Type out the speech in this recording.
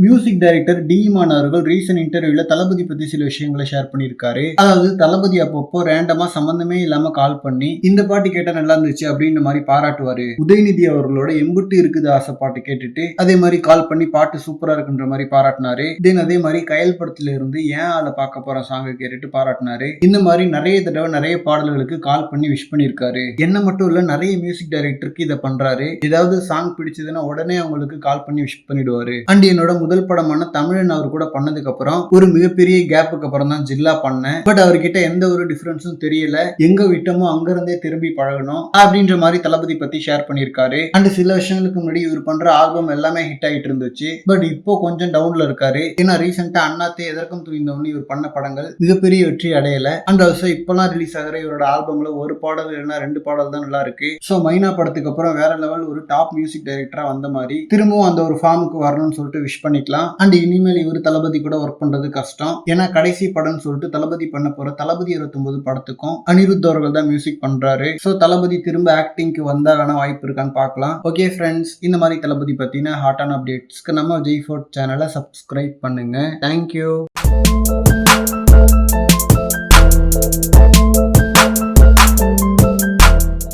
Music director D Imman அவர்கள் recent இன்டர்வியூல தளபதி பத்தி சில விஷயங்களை ஷேர் பண்ணியிருக்காரு. அதாவது தளபதி அப்பப்போ ரேண்டமா சம்பந்தமே இல்லாம கால் பண்ணி இந்த பாட்டு கேட்டா நல்லா இருந்துச்சு அப்படின்ற மாதிரி பாராட்டுவாரு. உதயநிதி அவர்களோட எம்புட்டு இருக்குது ஆசை பாட்டு கேட்டுட்டு அதே மாதிரி கால் பண்ணி பாட்டு சூப்பரா இருக்குன்ற மாதிரி பாராட்டினாரு. தென் அதே மாதிரி கயல் படத்துல இருந்து ஏன் ஆளை பார்க்க போற சாங்க கேட்டுட்டு பாராட்டினாரு. இந்த மாதிரி நிறைய தடவை நிறைய பாடல்களுக்கு கால் பண்ணி விஷ் பண்ணியிருக்காரு. என்ன மட்டும் இல்ல நிறைய மியூசிக் டைரக்டருக்கு இதை பண்றாரு. ஏதாவது சாங் பிடிச்சதுன்னா உடனே அவங்களுக்கு கால் பண்ணி விஷ் பண்ணிடுவாரு. அண்ட் என்னோட முதல் படமான தமிழன் அவர் கூட பண்ணதுக்கு அப்புறம் ஒரு மிகப்பெரிய கேப்புக்கு அப்புறம் தான் ஜில்லா பண்ணேன். பட் அவர்கிட்ட எந்த ஒரு டிஃபரன்ஸும் தெரியல. எங்க விட்டமோ அங்க இருந்தே திரும்பி பழகணும் அப்படின்ற மாதிரி தளபதி பத்தி ஷேர் பண்ணியிருக்காரு. அண்ட் சில வருஷங்களுக்கு முன்னாடி இவர் பண்ற ஆல்பம் எல்லாமே ஹிட் ஆயிட்டு இருந்துச்சு. பட் இப்போ கொஞ்சம் டவுன்ல இருக்காரு. ஏன்னா ரீசெண்டா அண்ணாத்தே எதற்கும் துணிந்தவனு இவர் பண்ண படங்கள் மிகப்பெரிய வெற்றி அடையல. அண்ட் ஆல்சோ இப்பெல்லாம் ரிலீஸ் ஆகிற இவரோட ஆல்பம்ல ஒரு பாடல் இல்லைன்னா ரெண்டு பாடல் தான் நல்லா இருக்கு. ஸோ மைனா படத்துக்கு அப்புறம் வேற லெவல் ஒரு டாப் மியூசிக் டைரக்டரா வந்த மாதிரி திரும்பவும் அந்த ஒரு ஃபார்முக்கு வரணும்னு சொல்லிட்டு விஷ் பண்ணிக்கலாம். அண்ட் இனிமேல் இவர் தளபதி கூட ஒர்க் பண்றது கஷ்டம். ஏன்னா கடைசி படம்னு சொல்லிட்டு தளபதி பண்ண போற தளபதி இருபத்தொன்பது படத்துக்கும் அனிருத் அவர்கள் தான் மியூசிக் பண்றாரு. ஸோ தளபதி திரும்ப ஆக்டிங்க்கு வந்தா வேணா வாய்ப்பு இருக்கான்னு பார்க்கலாம். ஓகே ஃப்ரெண்ட்ஸ் இந்த மாதிரி தளபதி பத்தின ஹாட்டான அப்டேட்ஸ்க்கு நம்ம ஜெய் ஃபோர்ட் சேனலை சப்ஸ்கிரைப் பண்ணுங்க. Thank you